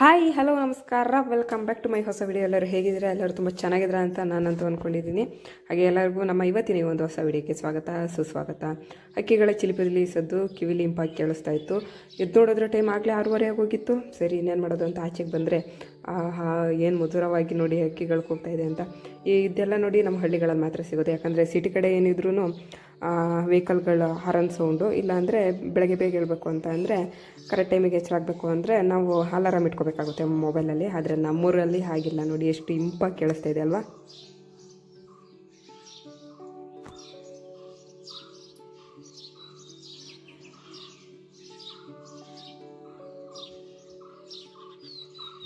Hi hello ನಮಸ್ಕಾರ. Welcome back to my ಹೊಸ video ಎಲ್ಲರೂ ಹೇಗಿದ್ದೀರಾ? ಎಲ್ಲರೂ ತುಂಬ ಚೆನ್ನಾಗಿದ್ದೀರಾ ಅಂತ ನಾನಂತೂ ಅಂದ್ಕೊಂಡಿದ್ದೀನಿ ಹಾಗೆ ಎಲ್ಲರಿಗೂ ನಮ್ಮ ಇವತ್ತಿನ ಒಂದು ಹೊಸ ವಿಡಿಯೋಕ್ಕೆ ಸ್ವಾಗತ, ಸುಸ್ವಾಗತ. ಹಕ್ಕಿಗಳ ಚಿಲಿಪಿಲಿ ಸದ್ದು ಕಿವಿಲಿ ಇಂಪಾಗಿ ಕೇಳಿಸ್ತಾ ಇತ್ತು. ಎದ್ದು ನೋಡಿದ್ರೆ ಟೈಮ್ ಆಗಲೇ ಆರೂವರೆ ಆಗೋಗಿತ್ತು. ಸರಿ, ಇನ್ನೇನು ಮಾಡೋದು ಅಂತ ಆಚೆಗೆ ಬಂದರೆ ಏನು ಮಧುರವಾಗಿ ನೋಡಿ ಅಕ್ಕಿಗಳು ಕೂಗ್ತಾ ಇದೆ ಅಂತ. ಇದೆಲ್ಲ ನೋಡಿ ನಮ್ಮ ಹಳ್ಳಿಗಳಲ್ಲಿ ಮಾತ್ರ ಸಿಗೋದು. ಯಾಕಂದರೆ ಸಿಟಿ ಕಡೆ ಏನಿದ್ರೂ ವೆಹಿಕಲ್ಗಳ ಹಾರನ್ ಸೌಂಡು ಇಲ್ಲಾಂದರೆ ಬೆಳಗ್ಗೆ ಬೇಗ ಹೇಳಬೇಕು ಅಂತ ಅಂದರೆ ಕರೆಕ್ಟ್ ಟೈಮಿಗೆ ಎಚ್ಚರಾಗಬೇಕು ಅಂದರೆ ನಾವು ಅಲಾರಾಮ್ ಇಟ್ಕೋಬೇಕಾಗುತ್ತೆ ಮೊಬೈಲಲ್ಲಿ ಆದರೆ ನಮ್ಮೂರಲ್ಲಿ ಹಾಗಿಲ್ಲ ನೋಡಿ, ಎಷ್ಟು ಇಂಪಾಗಿ ಕೇಳಿಸ್ತಾ ಇದೆ ಅಲ್ವಾ?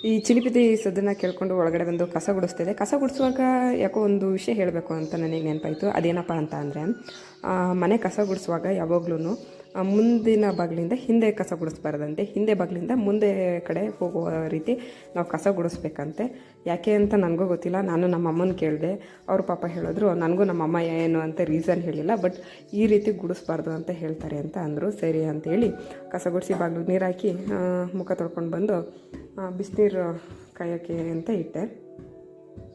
ಈ ಚಿಲಿಪಿತಿ ಸದ್ದನ್ನ ಕೇಳ್ಕೊಂಡು ಒಳಗಡೆ ಬಂದು ಕಸ ಗುಡಿಸ್ತಿದೆ. ಕಸ ಗುಡಿಸುವಾಗ ಯಾಕೋ ಒಂದು ವಿಷಯ ಹೇಳಬೇಕು ಅಂತ ನನಗೆ ನೆನಪಾಯಿತು. ಅದೇನಪ್ಪ ಅಂತ ಅಂದರೆ ಮನೆ ಕಸ ಗುಡಿಸುವಾಗ ಯಾವಾಗ್ಲೂ ಮುಂದಿನ ಬಾಗಿಲಿಂದ ಹಿಂದೆ ಕಸ ಗುಡಿಸ್ಬಾರ್ದಂತೆ, ಹಿಂದೆ ಬಾಗಿಲಿಂದ ಮುಂದೆ ಕಡೆ ಹೋಗುವ ರೀತಿ ನಾವು ಕಸ ಗುಡಿಸ್ಬೇಕಂತೆ. ಯಾಕೆ ಅಂತ ನನಗೂ ಗೊತ್ತಿಲ್ಲ, ನಾನು ನಮ್ಮ ಅಮ್ಮನ ಕೇಳಿದೆ. ಅವ್ರ ಪಾಪ ಹೇಳಿದ್ರು, ನನಗೂ ನಮ್ಮ ಅಮ್ಮ ಏನು ಅಂತ ರೀಸನ್ ಹೇಳಿಲ್ಲ ಬಟ್ ಈ ರೀತಿ ಗುಡಿಸ್ಬಾರ್ದು ಅಂತ ಹೇಳ್ತಾರೆ ಅಂತ ಅಂದರು. ಸರಿ ಅಂತೇಳಿ ಕಸ ಗುಡಿಸಿ ಬಾಗಿಲು ನೀರು ಹಾಕಿ ಮುಖ ತೊಳ್ಕೊಂಡು ಬಂದು ಬಿಸಿನೀರು ಕಾಯೋಕ್ಕೆ ಅಂತ ಇಟ್ಟೆ.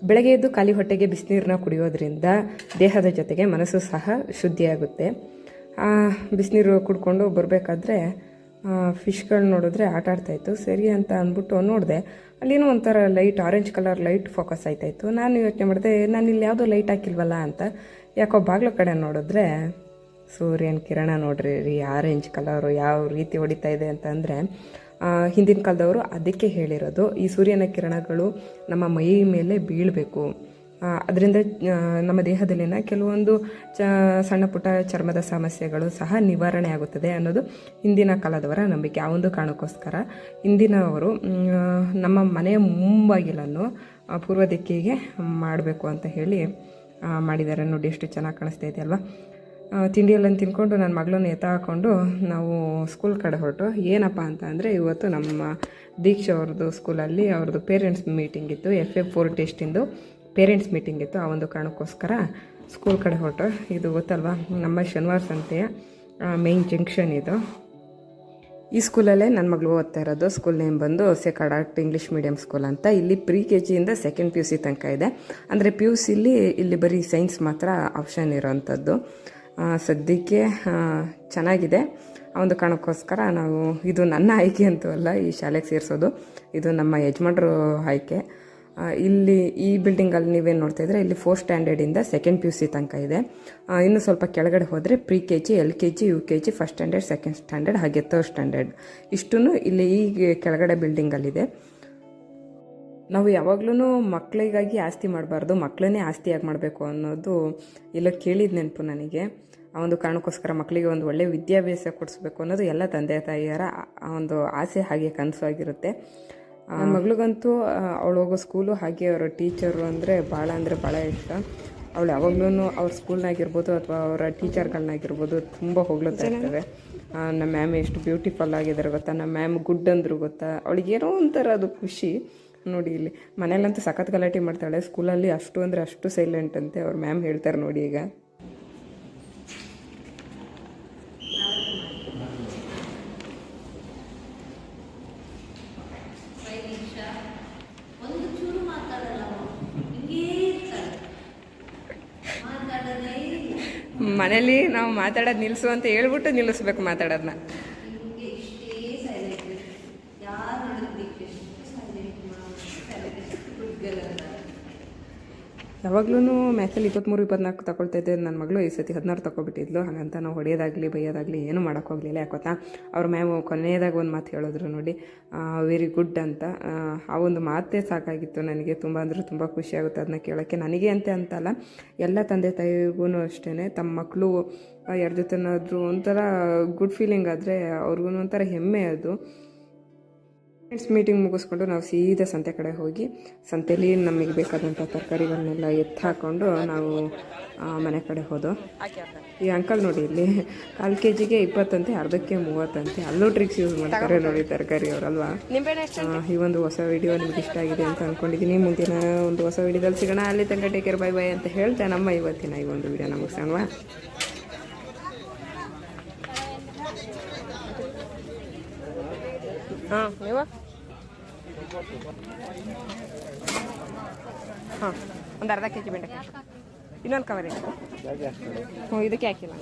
ಬೆಳಗ್ಗೆ ಎದ್ದು ಖಾಲಿ ಹೊಟ್ಟೆಗೆ ಬಿಸಿನೀರನ್ನ ಕುಡಿಯೋದ್ರಿಂದ ದೇಹದ ಜೊತೆಗೆ ಮನಸ್ಸು ಸಹ ಶುದ್ಧಿಯಾಗುತ್ತೆ. ಬಿಸಿನೀರು ಕುಡ್ಕೊಂಡು ಬರಬೇಕಾದ್ರೆ ಫಿಶ್ಗಳು ನೋಡಿದ್ರೆ ಆಟ ಆಡ್ತಾಯಿತ್ತು ಸರಿ ಅಂತ ಅಂದ್ಬಿಟ್ಟು ನೋಡಿದೆ. ಅಲ್ಲಿನೂ ಒಂಥರ light orange colour light focus ಆಯ್ತಾಯಿತ್ತು ನಾನು ಯೋಚನೆ ಮಾಡಿದೆ, ನಾನು ಇಲ್ಲಿ ಯಾವುದೋ ಲೈಟ್ ಹಾಕಿಲ್ವಲ್ಲ ಅಂತ. ಯಾಕೋ ಬಾಗ್ಲ ಕಡೆ ನೋಡಿದ್ರೆ, ಸೂರ್ಯನ ಕಿರಣ ನೋಡ್ರಿ ರೀ ಆರೆಂಜ್ ಕಲರು ಯಾವ ರೀತಿ ಹೊಡಿತಾ ಇದೆ ಅಂತಂದರೆ ಹಿಂದಿನ ಕಾಲದವರು ಅದಕ್ಕೆ ಹೇಳಿರೋದು, ಈ ಸೂರ್ಯನ ಕಿರಣಗಳು ನಮ್ಮ ಮೈ ಮೇಲೆ ಬೀಳಬೇಕು. ಅದರಿಂದ ನಮ್ಮ ದೇಹದಲ್ಲಿನ ಕೆಲವೊಂದು ಚ, ಸಣ್ಣ ಪುಟ್ಟ ಚರ್ಮದ ಸಮಸ್ಯೆಗಳು ಸಹ ನಿವಾರಣೆ ಆಗುತ್ತದೆ ಅನ್ನೋದು ಹಿಂದಿನ ಕಾಲದವರ ನಂಬಿಕೆ. ಆ ಒಂದು ಕಾರಣಕ್ಕೋಸ್ಕರ ಹಿಂದಿನವರು ನಮ್ಮ ಮನೆಯ ಮುಂಬಾಗಿಲನ್ನು ಪೂರ್ವ ದಿಕ್ಕಿಗೆ ಮಾಡಬೇಕು ಅಂತ ಹೇಳಿ ಮಾಡಿದ್ದಾರೆ. ನೋಡಿ, ಎಷ್ಟು ಚೆನ್ನಾಗಿ ಕಾಣಿಸ್ತಾ ಇದೆ ಅಲ್ವಾ? ತಿಂಡಿಯೆಲ್ಲ ತಿನ್ಕೊಂಡು ನನ್ನ ಮಗಳನ್ನು ಎತ್ತ ಹಾಕೊಂಡು ನಾವು ಸ್ಕೂಲ್ ಕಡೆ ಹೊರಟು, ಏನಪ್ಪ ಅಂತ ಅಂದರೆ ಇವತ್ತು ನಮ್ಮ ದೀಕ್ಷಾ ಅವ್ರದ್ದು ಸ್ಕೂಲಲ್ಲಿ ಅವ್ರದ್ದು ಪೇರೆಂಟ್ಸ್ ಮೀಟಿಂಗ್ ಇತ್ತು. ಎಫ್ ಎ ಫೋರ್ ಟೆಸ್ಟಿಂದು. ಪೇರೆಂಟ್ಸ್ ಮೀಟಿಂಗ್ ಇತ್ತು ಆ ಒಂದು ಕಾರಣಕ್ಕೋಸ್ಕರ ಸ್ಕೂಲ್ ಕಡೆ ಹೊರಟು. ಇದು ಗೊತ್ತಲ್ವಾ? ನಮ್ಮ ಶನಿವಾರ ಸಂತೆಯ ಮೇನ್ ಜಂಕ್ಷನ್ ಇದು. ಈ ಸ್ಕೂಲಲ್ಲೇ ನನ್ನ ಮಗಳು ಓದ್ತಾ ಇರೋದು. ಸ್ಕೂಲ್ ನೇಮ್ ಬಂದು Sacred Heart English medium school ಅಂತ. ಇಲ್ಲಿ ಪ್ರಿ ಕೆ ಜಿಯಿಂದ ಸೆಕೆಂಡ್ ಪಿ ಯು ಸಿ ತನಕ ಇದೆ. ಅಂದರೆ ಪಿ ಯು ಸಿಲಿ ಇಲ್ಲಿ ಬರೀ ಸೈನ್ಸ್ ಮಾತ್ರ ಆಪ್ಷನ್ ಇರೋವಂಥದ್ದು ಸದ್ಯಕ್ಕೆ ಚೆನ್ನಾಗಿದೆ. ಆ ಒಂದು ಕಾರಣಕ್ಕೋಸ್ಕರ ನಾವು, ಇದು ನನ್ನ ಆಯ್ಕೆ ಅಂತೂ ಅಲ್ಲ, ಈ ಶಾಲೆಗೆ ಸೇರಿಸೋದು. ಇದು ನಮ್ಮ ಯಜಮಾನ್ರು ಆಯ್ಕೆ. ಇಲ್ಲಿ ಈ ಬಿಲ್ಡಿಂಗಲ್ಲಿ ನೀವೇನು ನೋಡ್ತಾ ಇದ್ರೆ ಇಲ್ಲಿ ಫೋರ್ತ್ ಸ್ಟ್ಯಾಂಡರ್ಡಿಂದ ಸೆಕೆಂಡ್ ಪಿ ಯು ಸಿ ತನಕ ಇದೆ. ಇನ್ನು ಸ್ವಲ್ಪ ಕೆಳಗಡೆ ಹೋದರೆ pre K G L K G U K G first standard second standard ಹಾಗೆ ಥರ್ಡ್ ಸ್ಟ್ಯಾಂಡರ್ಡ್ ಇಷ್ಟೂ ಇಲ್ಲಿ ಈ ಕೆಳಗಡೆ ಬಿಲ್ಡಿಂಗಲ್ಲಿದೆ ನಾವು ಯಾವಾಗ್ಲೂ ಮಕ್ಕಳಿಗಾಗಿ ಆಸ್ತಿ ಮಾಡಬಾರ್ದು ಮಕ್ಕಳನ್ನೇ ಆಸ್ತಿಯಾಗಿ ಮಾಡಬೇಕು ಅನ್ನೋದು ಎಲ್ಲ ಕೇಳಿದ ನೆನಪು ನನಗೆ. ಆ ಒಂದು ಕಾರಣಕ್ಕೋಸ್ಕರ ಮಕ್ಕಳಿಗೆ ಒಂದು ಒಳ್ಳೆಯ ವಿದ್ಯಾಭ್ಯಾಸ ಕೊಡಿಸ್ಬೇಕು ಅನ್ನೋದು ಎಲ್ಲ ತಂದೆ ತಾಯಿಯರ ಒಂದು ಆಸೆ, ಹಾಗೆ ಕನಸು ಆಗಿರುತ್ತೆ. ನನ್ನ ಮಗಳಿಗಂತೂ ಅವಳು ಹೋಗೋ ಸ್ಕೂಲು ಹಾಗೆ ಅವರ ಟೀಚರು ಅಂದರೆ ಭಾಳ ಅಂದರೆ ಭಾಳ ಇಷ್ಟ. ಅವಳು ಯಾವಾಗಲೂ ಅವ್ರ ಸ್ಕೂಲ್ನಾಗಿರ್ಬೋದು ಅಥವಾ ಅವರ ಟೀಚರ್ಗಳನ್ನಾಗಿರ್ಬೋದು ತುಂಬ ಹೊಗಳುತ್ತಾ ಇರ್ತವೆ ನಮ್ಮ ಮ್ಯಾಮ್ ಎಷ್ಟು ಬ್ಯೂಟಿಫುಲ್ ಆಗಿದ್ದಾರೆ ಗೊತ್ತಾ? ನಮ್ಮ ಮ್ಯಾಮ್ ಗುಡ್ ಅಂದರು ಗೊತ್ತಾ? ಅವಳಿಗೆ ಏನೋ ಒಂಥರ ಅದು ಖುಷಿ. ನೋಡಿ ಇಲ್ಲಿ ಮನೇಲಂತೂ ಸಖತ್ ಗಲಾಟೆ ಮಾಡ್ತಾಳೆ. ಸ್ಕೂಲಲ್ಲಿ ಅಷ್ಟು ಅಂದರೆ ಅಷ್ಟು ಸೈಲೆಂಟ್ ಅಂತೆ ಅವ್ರ ಮ್ಯಾಮ್ ಹೇಳ್ತಾರೆ ನೋಡಿ ಈಗ ಒಂದು ಚೂರು ಮಾತಾಡಲ್ಲ ಅವ್ನು. ಹಿಂಗೇ ಇರ್ತಾಳೆ. ಮಾತಾಡೋದೇ ಇಲ್ಲ. ಮನೇಲಿ ನಾವು ಮಾತಾಡೋದು ನಿಲ್ಲಿಸು ಅಂತ ಹೇಳ್ಬಿಟ್ಟು ನಿಲ್ಲಿಸ್ಬೇಕು ಮಾತಾಡೋದನ್ನ ಹೇಳಿದ್ರು ಎಷ್ಟು silent ಮಾ- silent, ಎಷ್ಟು good girl ಅಂತ. ಯಾವಾಗ್ಲೂ ಮ್ಯಾಥಲ್ಲಿ ಇಪ್ಪತ್ತ್ಮೂರು ಇಪ್ಪತ್ನಾಲ್ಕು ತಗೊಳ್ತಾ ಇದ್ದೆ ನನ್ನ ಮಗಳು ಈ ಸತಿ ಹದಿನಾರು ತಗೊಬಿಟ್ಟಿದ್ಲು. ಹಾಗಂತ ನಾವು ಹೊಡೆಯೋದಾಗಲಿ ಬೈಯೋದಾಗಲಿ ಏನೂ ಮಾಡೋಕ್ಕೋಗಲಿಲ್ಲ ಯಾಕೊತ್ತಾ ಅವ್ರ ಮ್ಯಾಮ್ ಕೊನೆಯದಾಗ ಒಂದು ಮಾತು ಹೇಳಿದ್ರು ನೋಡಿ ವೆರಿ ಗುಡ್ ಅಂತ. ಆ, ಒಂದು ಮಾತೇ ಸಾಕಾಗಿತ್ತು ನನಗೆ. ತುಂಬ ಅಂದರೆ ತುಂಬ ಖುಷಿಯಾಗುತ್ತೆ ಅದನ್ನ ಕೇಳೋಕ್ಕೆ. ನನಗೆ ಅಂತೆ ಅಂತಲ್ಲ ಎಲ್ಲ ತಂದೆ ತಾಯಿಗೂ ಅಷ್ಟೇ ತಮ್ಮ ಮಕ್ಕಳು ಯಾರ ಜೊತೆನಾದರೂ ಒಂಥರ ಗುಡ್ ಫೀಲಿಂಗ್ ಆದರೆ ಅವ್ರಿಗೂ ಒಂಥರ ಹೆಮ್ಮೆ ಅದು. ಫ್ರೆಂಡ್ಸ್ ಮೀಟಿಂಗ್ ಮುಗಿಸ್ಕೊಂಡು ನಾವು ಸೀದಾ ಸಂತೆ ಕಡೆ ಹೋಗಿ ಸಂತೆಯಲ್ಲಿ ನಮಗೆ ಬೇಕಾದಂಥ ತರಕಾರಿಗಳನ್ನೆಲ್ಲ ಎತ್ತು ಹಾಕ್ಕೊಂಡು ನಾವು ಮನೆ ಕಡೆ ಹೋದೋ. ಈ ಅಂಕಲ್ ನೋಡಿ ಇಲ್ಲಿ, ಕಾಲು ಕೆ ಜಿಗೆ ಇಪ್ಪತ್ತಂತೆ, ಅರ್ಧಕ್ಕೆ ಮೂವತ್ತಂತೆ. ಅಲ್ಲೂ ಟ್ರಿಕ್ಸ್ ಯೂಸ್ ಮಾಡ್ತಾರೆ ನೋಡಿ ತರಕಾರಿ ಅವರಲ್ವಾ ಈ ಒಂದು ಹೊಸ ವಿಡಿಯೋ ನಿಮ್ಗೆ ಇಷ್ಟ ಆಗಿದೆ ಅಂತ ಅಂದ್ಕೊಂಡಿದ್ದೀನಿ ಮುಂದಿನ ಒಂದು ಹೊಸ ವಿಡಿಯೋದಲ್ಲಿ ಸಿಗೋಣ. ಅಲ್ಲಿ ತನಕ ಟೇಕ್ ಕೇರ್ ಬೈ ಬೈ ಅಂತ ಹೇಳ್ತಾ ನಮ್ಮ ಇವತ್ತಿನ ಈ ಒಂದು ವಿಡಿಯೋನ ಮುಗಿಸೋಣವಾ ಹಾಂ. ನೀವು? ಹಾಂ. ಒಂದು ಅರ್ಧ ಕೆ ಜಿ ಬೆಂಡೆಕಾಯಿ ಇನ್ನೊಂದು ಕವರ್ ಹ್ಞೂ ಇದಕ್ಕೆ ಹಾಕಿಲ್ಲ.